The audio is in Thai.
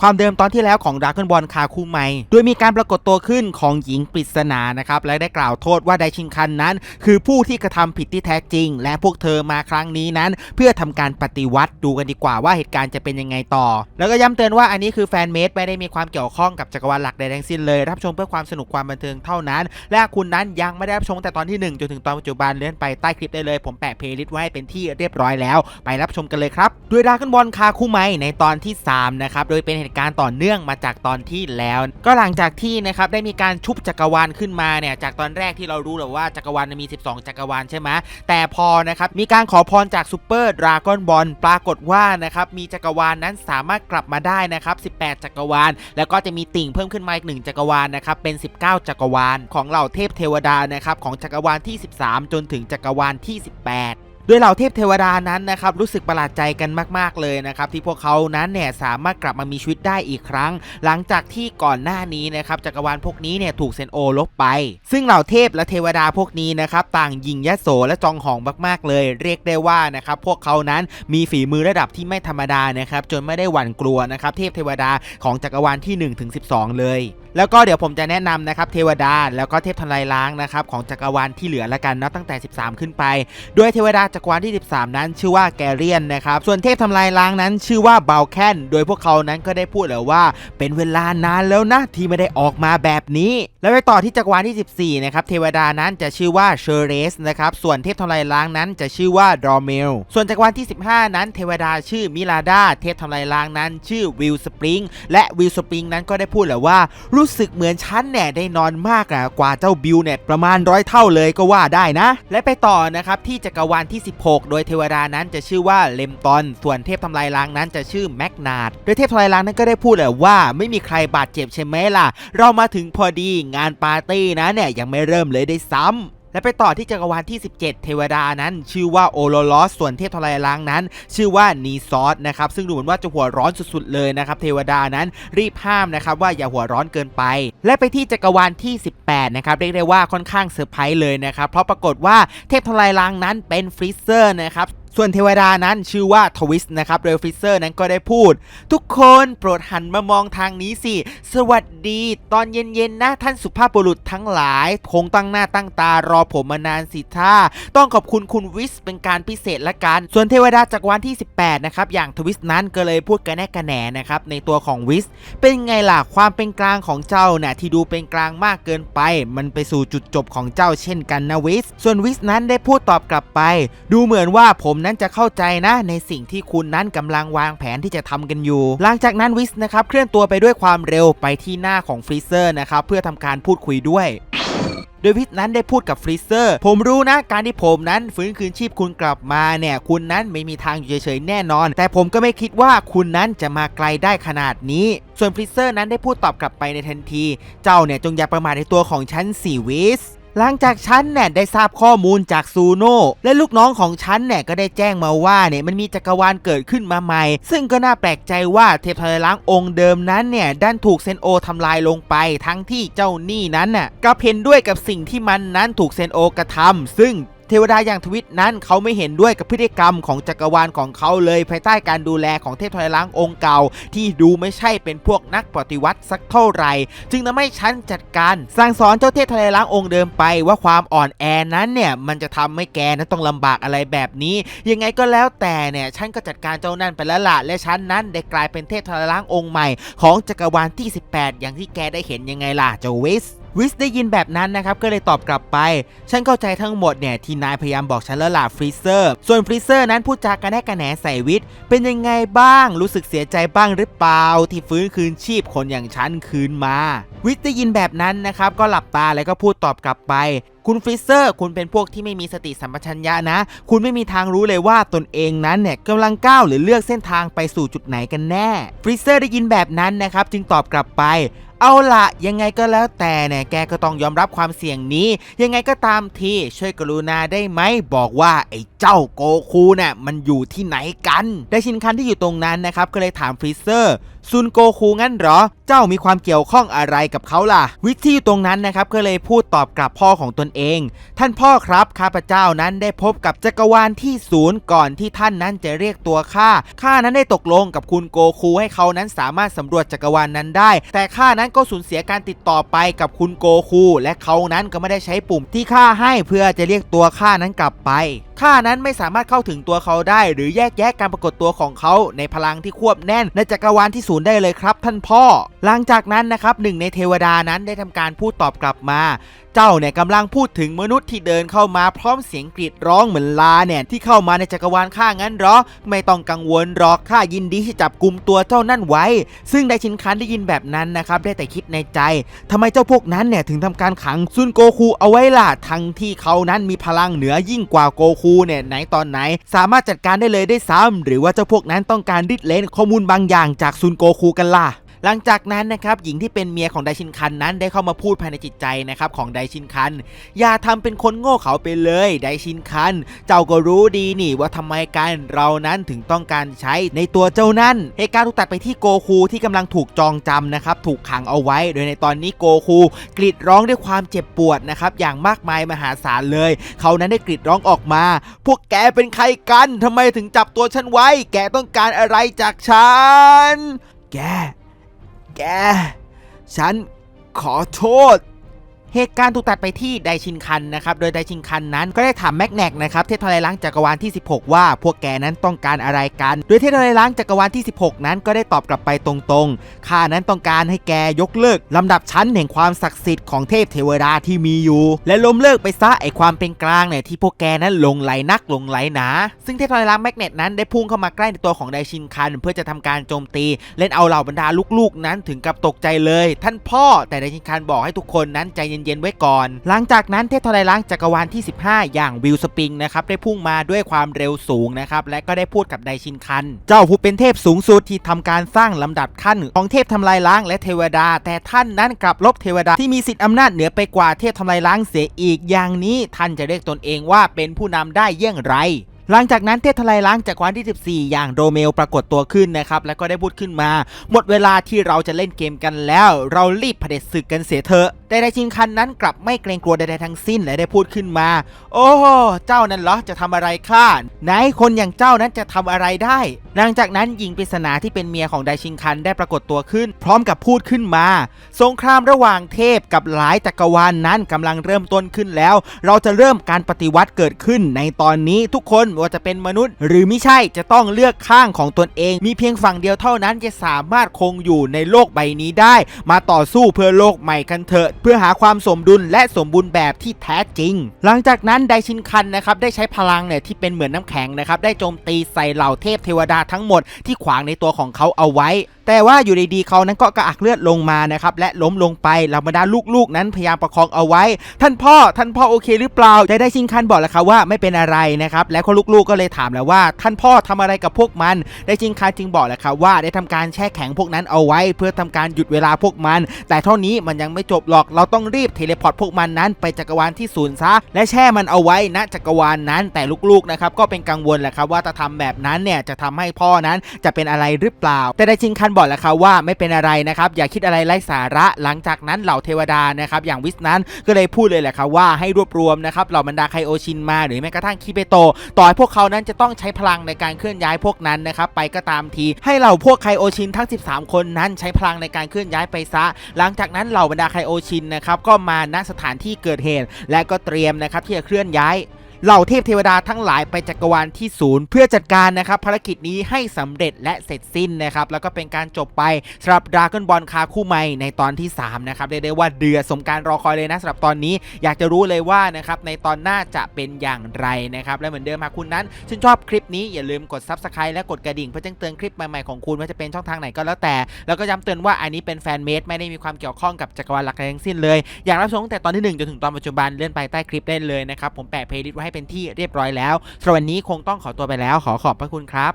ความเดิมตอนที่แล้วของดราก้อนบอลคาคูไมโดยมีการปรากฏตัวขึ้นของหญิงปริศนานะครับ และได้กล่าวโทษว่าไดชินคันนั้น คือผู้ที่กระทำผิดที่แท้จริง และพวกเธอมาครั้งนี้นั้น เพื่อทำการปฏิวัติดูกันดีกว่าว่าเหตุการณ์จะเป็นยังไงต่อ แล้วก็ย้ำเตือนว่าอันนี้คือแฟนเมดไม่ได้มีความเกี่ยวข้องกับจักรวาลหลักใดทั้งสิ้นเลย รับชมเพื่อความสนุกความบันเทิงเท่านั้น และคุณนั้นยังไม่ได้รับชมแต่ตอนที่1จนถึงตอนปัจจุบันเลื่อนไปใต้คลิปได้เลยผมแปะเพลย์ลิสต์ไว้เป็นที่เรียบร้อยแล้ว ไปรับชมกันเลยครับด้วยดราก้อนบอลคาคูไมในตอนที่3นะครับโดยเป็นเหตุการณ์ต่อเนื่องมาจากตอนที่แล้ว ก็หลังจากที่นะครับได้มีการชุบจักรวาลขึ้นมาเนี่ยจากตอนแรกที่เรารู้แล้วว่าจักรวาลมี 12 จักรวาลใช่ไหมแต่พอนะครับมีการขอพรจากซูเปอร์ดราก้อนบอลปรากฏว่านะครับมีจักรวาลนั้นสามารถกลับมาได้นะครับ18 จักรวาล แล้วก็จะมีติ่งเพิ่มขึ้นมาอีกหนึ่งจักรวาลนะครับเป็น 19 จักรวาล ของเหล่าเทพเทวดานะครับของจักรวาลที่ 13 จนถึงจักรวาลที่ 18 โดยเหล่าเทพเทวดานั้นนะครับรู้สึกประหลาดใจกันมาก ๆ เลยนะครับที่พวกเขานั้นเนี่ยสามารถกลับมามีชีวิตได้อีกครั้ง หลังจากที่ก่อนหน้านี้นะครับจักรวาลพวกนี้เนี่ยถูกเซนโอลบไป ซึ่งเหล่าเทพและเทวดาพวกนี้นะครับต่างยิงยโสและจองหองมากๆ เลย เรียกได้ว่านะครับพวกเขานั้นมีฝีมือระดับที่ไม่ธรรมดานะครับจนไม่ได้หวั่นกลัวนะครับเทพเทวดาของจักรวาลที่1ถึง12 เลย แล้วก็เดี๋ยวผมจะแนะนำนะครับเทวดาแล้วก็เทพทลายล้างนะครับของจักรวาลที่เหลือละกันนับตั้งแต่ 13 ขึ้นไป โดยเทวดาจักรวาลที่ 13 นั้นชื่อว่าแกเรียนนะครับส่วนเทพทำลายล้างนั้นชื่อว่าเบลแคนโดยพวกเขานั้นก็ได้พูดแล้วว่า เป็นเวลานานแล้วนะที่ไม่ได้ออกมาแบบนี้ แล้วไปต่อที่จักรวาลที่ 14 นะครับเทวดานั้นจะชื่อว่าเชอเรสนะครับส่วนเทพทำลายล้างนั้นจะชื่อว่าดอเมลส่วนจักรวาลที่ 15 นั้นเทวดาชื่อมิลาดาเทพทำลายล้างนั้น ชื่อวิลสปริงและวิลสปริงนั้นก็ได้พูดแล้วว่ารูู้้สึกเหมือนฉันเนี่ยได้นอนมากอะกว่าเจ้าบิลเนี่ยประมาณร้อยเท่าเลยก็ว่าได้นะ และไปต่อนะครับที่จักรวาลที่ 16 โดยเทวดานั้นจะชื่อว่าเลมตอน ส่วนเทพทำลายล้างนั้นจะชื่อแมกนาดโดยเทพทำลายล้างนั้นก็ได้พูดแหละว่าไม่มีใครบาดเจ็บใช่ไหมล่ะ เรามาถึงพอดีงานปาร์ตี้นะเนี่ยยังไม่เริ่มเลยได้ซ้ำ และไปต่อที่จักรวาลที่ 17 เทวดานั้น ชื่อว่าโอโลลอสส่วนเทพทลายล้างนั้น ชื่อว่านีซอสนะครับซึ่งดูเหมือนว่าจะหัวร้อนสุดๆเลยนะครับเทวดานั้นรีบห้ามนะครับว่าอย่าหัวร้อนเกินไป และไปที่จักรวาลที่ 18 นะครับเรียกได้ว่าค่อนข้างเซอร์ไพรส์เลยนะครับเพราะปรากฏว่าเทพทลายล้างนั้นเป็นฟริเซอร์นะครับ ส่วนเทวดานั้นชื่อว่าทวิสนะครับโดยฟิเซอร์นั้นก็ได้พูด ทุกคนโปรดหันมามองทางนี้สิ สวัสดี ตอนเย็นๆนะท่านสุภาพบุรุษทั้งหลาย คงตั้งหน้าตั้งตารอผมมานานสิท่า ต้องขอบคุณคุณวิสเป็นการพิเศษละกัน ส่วนเทวดาจากวาลที่ 18 นะครับ อย่างทวิสนั้นก็เลยพูดกันแน่กันแหนนะครับ ในตัวของวิส เป็นไงล่ะความเป็นกลางของเจ้าน่ะที่ดูเป็นกลางมากเกินไป มันไปสู่จุดจบของเจ้าเช่นกันนะวิส ส่วนวิสนั้นได้พูดตอบกลับไป ดูเหมือนว่าผมนั้นจะเข้าใจนะ ในสิ่งที่คุณนั้นกำลังวางแผนที่จะทำกันอยู่ หลังจากนั้นวิสนะครับเคลื่อนตัวไปด้วยความเร็วไปที่หน้าของฟรีเซอร์นะครับเพื่อทำการพูดคุยด้วยโดยวิสนั้นได้พูดกับฟรีเซอร์ ผมรู้นะ การที่ผมนั้นฟื้นคืนชีพคุณกลับมาเนี่ย คุณนั้นไม่มีทางอยู่เฉยๆแน่นอน แต่ผมก็ไม่คิดว่าคุณนั้นจะมาไกลได้ขนาดนี้ ส่วนฟรีเซอร์นั้นได้พูดตอบกลับไปในทันที เจ้าเนี่ยจงอย่าประมาทในตัวของฉันสิวิส หลังจากฉันเนี่ยได้ทราบข้อมูลจากซูโน่และลูกน้องของฉันเนี่ยก็ได้แจ้งมาว่าเนี่ยมันมีจักรวาลเกิดขึ้นมาใหม่ ซึ่งก็น่าแปลกใจว่าเทพทะเลล้างองค์เดิมนั้นเนี่ยด้านถูกเซนโอทำลายลงไปทั้งที่เจ้านี่นั้นน่ะก็เห็นด้วยกับสิ่งที่มันนั้นถูกเซนโอกระทำซึ่ง เทวดาอย่างทวิตนั้นเขาไม่เห็นด้วยกับพฤติกรรมของจักรวาลของเขาเลย ภายใต้การดูแลของเทพทอยล้างองค์เก่า ที่ดูไม่ใช่เป็นพวกนักปฏิวัติสักเท่าไหร่ จึงทำให้ฉันจัดการสั่งสอนเจ้าเทพทะเลล้างองค์เดิมไป ว่าความอ่อนแอนั้นเนี่ยมันจะทำให้แกนั้นต้องลำบากอะไรแบบนี้ ยังไงก็แล้วแต่เนี่ยฉันก็จัดการเจ้านั่นไปแล้วล่ะและฉันนั้นได้กลายเป็นเทพทะเลล้างองค์ใหม่ ของจักรวาลที่ 18 อย่างที่แกได้เห็นยังไงล่ะเจ้าวิส วิสได้ยินแบบนั้นนะครับก็เลยตอบกลับไป ฉันเข้าใจทั้งหมดเนี่ยที่นายพยายามบอกฉันแล้วล่ะฟรีเซอร์ส่วนฟรีเซอร์นั้นพูดจากระแนกกระแหนใส่วิสเป็นยังไงบ้าง รู้สึกเสียใจบ้างหรือเปล่า ที่ฟื้นคืนชีพคนอย่างฉันคืนมา วิสได้ยินแบบนั้นนะครับก็หลับตาแล้วก็พูดตอบกลับไปคุณฟรีเซอร์ คุณเป็นพวกที่ไม่มีสติสัมปชัญญะนะ คุณไม่มีทางรู้เลยว่าตนเองนั้นเนี่ยกำลังก้าวหรือเลือกเส้นทางไปสู่จุดไหนกันแน่ ฟรีเซอร์ได้ยินแบบนั้นนะครับ จึงตอบกลับไป เอาละยังไงก็แล้วแต่เนี่ยแกก็ต้องยอมรับความเสี่ยงนี้ ยังไงก็ตามทีช่วยกรุณาได้ไหมบอกว่าไอ้เจ้าโกคูเนี่ยมันอยู่ที่ไหนกันได้ชินคันที่อยู่ตรงนั้นนะครับก็เลยถามฟรีเซอร์ ซุนโกคูงั้นเหรอ เจ้ามีความเกี่ยวข้องอะไรกับเขาล่ะ วิธีตรงนั้นนะครับก็เลยพูดตอบกลับพ่อของตนเอง ท่านพ่อครับข้าพเจ้านั้นได้พบกับจักรวาลที่ศูนย์ก่อนที่ท่านนั้นจะเรียกตัวข้าข้านั้นได้ตกลงกับคุณโกคูให้เขานั้นสามารถสำรวจจักรวาลนั้นได้ แต่ข้านั้นก็สูญเสียการติดต่อไปกับคุณโกคูและเขานั้นก็ไม่ได้ใช้ปุ่มที่ข้าให้เพื่อจะเรียกตัวข้านั้นกลับไป ข้านั้นไม่สามารถเข้าถึงตัวเขาได้ หรือแยกแยะการปรากฏตัวของเขาในพลังที่ควบแน่นในจักรวาลที่ศูนย์ได้เลยครับ ท่านพ่อ หลังจากนั้นนะครับหนึ่งในเทวดานั้นได้ทำการพูดตอบกลับมา เจ้าเนี่ยกำลังพูดถึงมนุษย์ที่เดินเข้ามาพร้อมเสียงกรีดร้องเหมือนลาเนี่ยที่เข้ามาในจักรวาลข้างั้นหรอ ไม่ต้องกังวลหรอกข้ายินดีที่จับกลุ่มตัวเจ้านั่นไว้ ซึ่งไดชินคันได้ยินแบบนั้นนะครับได้แต่คิดในใจทำไมเจ้าพวกนั้นเนี่ยถึงทำการขังซุนโกคูเอาไว้ล่ะทั้งที่เขานั้นมีพลังเหนือยิ่งกว่าโกคูเนี่ยไหนตอนไหน สามารถจัดการได้เลยได้ซ้ำหรือว่าเจ้าพวกนั้นต้องการริดเลนข้อมูลบางอย่างจากซุนโกคูกันล่ะ หลังจากนั้นนะครับหญิงที่เป็นเมียของไดชินคันนั้นได้เข้ามาพูดภายในจิตใจนะครับของไดชินคัน อย่าทำเป็นคนโง่เขาไปเลยไดชินคัน เจ้าก็รู้ดีนี่ว่าทำไมกันเรานั้นถึงต้องการใช้ในตัวเจ้านั้นเหตุการณ์ถูกตัดไปที่โกคูที่กำลังถูกจองจำนะครับถูกขังเอาไว้ โดยในตอนนี้โกคูกรีดร้องด้วยความเจ็บปวดนะครับอย่างมากมายมหาศาลเลย เขานั้นได้กรีดร้องออกมา พวกแกเป็นใครกันทำไมถึงจับตัวฉันไว้ แกต้องการอะไรจากฉัน แก แก ฉันขอโทษ เหตุการณ์ถูกตัดไปที่ไดชินคันนะครับ โดยไดชินคันนั้นก็ได้ถามแม็กแนกนะครับเทพทลายล้างจักรวาลที่ 16 ว่าพวกแกนั้นต้องการอะไรกัน โดยเทพทลายล้างจักรวาลที่ 16 นั้นก็ได้ตอบกลับไปตรงๆ ข้านั้นต้องการให้แกยกเลิกลำดับชั้นแห่งความศักดิ์สิทธิ์ของเทพเทวดาที่มีอยู่ และล้มเลิกไปซะไอความเป็นกลางเนี่ยที่พวกแกนั้นหลงไหลนักหลงไหลหนา ซึ่งเทพทลายล้างแม็กเนตนั้นได้พุ่งเข้ามาใกล้ในตัวของไดชินคัน เพื่อจะทำการโจมตี เล่นเอาเหล่าบรรดาลูกๆนั้นถึงกับตกใจเลย ท่านพ่อแต่ไดชินคันบอกให้ทุกคนนั้นใจเเย็นๆไว้ก่อน หลังจากนั้นเทพทลายล้างจักรวาลที่ 15 อย่างวิลสปริงนะครับได้พุ่งมาด้วยความเร็วสูงนะครับและก็ได้พูดกับไดชินคัน เจ้าผู้เป็นเทพสูงสุดที่ทำการสร้างลำดับขั้นของเทพทำลายล้างและเทวดา แต่ท่านนั้นกลับลบเทวดาที่มีสิทธิอำนาจเหนือไปกว่าเทพทำลายล้างเสียอีกอย่างนี้ท่านจะเรียกตนเองว่าเป็นผู้นำได้เยี่ยงไรหลังจากนั้นเทพทลายล้างจากวันที่ 14 อย่างโรเมลปรากฏตัวขึ้นนะครับ แล้วก็ได้พูดขึ้นมา หมดเวลาที่เราจะเล่นเกมกันแล้ว เรารีบเผด็จศึกกันเสียเถอะแต่ไดชินคันนั้นกลับไม่เกรงกลัวใดๆทั้งสิ้นและได้พูดขึ้นมา โอ้เจ้านั่นเหรอจะทำอะไรข้าไหนคนอย่างเจ้านั้นจะทำอะไรได้ หลังจากนั้นหญิงปริศนาที่เป็นเมียของไดชินคันได้ปรากฏตัวขึ้น พร้อมกับพูดขึ้นมา สงครามระหว่างเทพกับหลายจักรวาลนนั้นกำลังเริ่มต้นขึ้นแล้ว เราจะเริ่มการปฏิวัติเกิดขึ้น ในตอนนี้ทุกคนว่าจะเป็นมนุษย์ หรือไม่ใช่จะต้องเลือกข้างของตนเอง มีเพียงฝั่งเดียวเท่านั้นจะสามารถคงอยู่ในโลกใบนี้ได้ มาต่อสู้เพื่อโลกใหม่กันเถอะพื่อหาความสมดุลและสมบูรณ์แบบที่แท้จริง หลังจากนั้นไดชินคันนะครับได้ใช้พลังเนี่ยที่เป็นเหมือนน้ำแข็งนะครับได้โจมตีใส่เหล่าเทพเทวดาทั้งหมดที่ขวางในตัวของเขาเอาไว้ แต่ว่าอยู่ดีๆเขานั้นก็กระอักเลือดลงมานะครับและล้มลงไปเหล่าบรรดาลูกๆ นั้นพยายามประคองเอาไว้ ท่านพ่อท่านพ่อโอเคหรือเปล่าแต่ได้ชินคันบอกแล้วครับว่าไม่เป็นอะไรนะครับและคนลูกๆก็เลยถามแล้วว่า ท่านพ่อทำอะไรกับพวกมัน ได้ชินคันจึงบอกแล้วครับว่าได้ทำการแช่แข็งพวกนั้นเอาไว้ เพื่อทำการหยุดเวลาพวกมัน แต่เท่านี้มันยังไม่จบหรอกเราต้องรีบเทเลพอร์ตพวกมันนั้น ไปจักรวาลที่ศูนย์ซะและแช่มันเอาไว้ณจักรวาลนั้น แต่ลูกๆนะครับก็เป็นกังวลแหละครับว่าถ้าทำแบบนั้นเนี่ยจะทำให้พ่อนั้นจะเป็นอะไรหรือเปล่า แต่ได้ชินคันบอกแล้วครับว่าไม่เป็นอะไรนะครับ อย่าคิดอะไรไร้สาระหลังจากนั้นเหล่าเทวดานะครับ อย่างวิสนั้นก็เลยพูดเลยแหละครับว่าให้รวบรวมนะครับเหล่าบรรดาไคโอชินมาหรือแม้กระทั่งคิเบโต ต่อให้พวกเขานั้นจะต้องใช้พลังในการเคลื่อนย้ายพวกนั้นนะครับไปก็ตามที ให้เหล่าพวกไคโอชินทั้ง 13 คนนั้นใช้พลังในการเคลื่อนย้ายไปซะ หลังจากนั้นเหล่าบรรดาไคโอชินนะครับก็มาณสถานที่เกิดเหตุ และก็เตรียมนะครับที่จะเคลื่อนย้าย เหล่าเทพเทวดาทั้งหลายไปจักรวาลที่ศูนย์เพื่อจัดการนะครับภารกิจนี้ให้สำเร็จและเสร็จสิ้นนะครับแล้วก็เป็นการจบไปสำหรับดราก้อนบอลคาคู่ใหม่ในตอนที่3นะครับเรียกได้ว่าเดือดสมการรอคอยเลยนะสำหรับตอนนี้อยากจะรู้เลยว่านะครับในตอนหน้าจะเป็นอย่างไรนะครับและเหมือนเดิมหากคุณนั้นชื่นชอบคลิปนี้อย่าลืมกด Subscribe และกดกระดิ่งเพื่อแจ้งเตือนคลิปใหม่ๆของคุณว่าจะเป็นช่องทางไหนก็แล้วแต่ แล้วก็ย้ำเตือนว่าอันนี้เป็นแฟนเมดไม่ได้มีความเกี่ยวข้องกับจักรวาลหลักทั้งสิ้นเลย อยากรับชมตั้งแต่ตอนที่ 1 จนถึงตอนปัจจุบันเลื่อนไปใต้คลิปได้เลยนะครับผมแปะเพลย์ลิสต์ไว้ให้เป็นที่เรียบร้อยแล้วสำหรับวันนี้คงต้องขอตัวไปแล้ว ขอขอบพระคุณครับ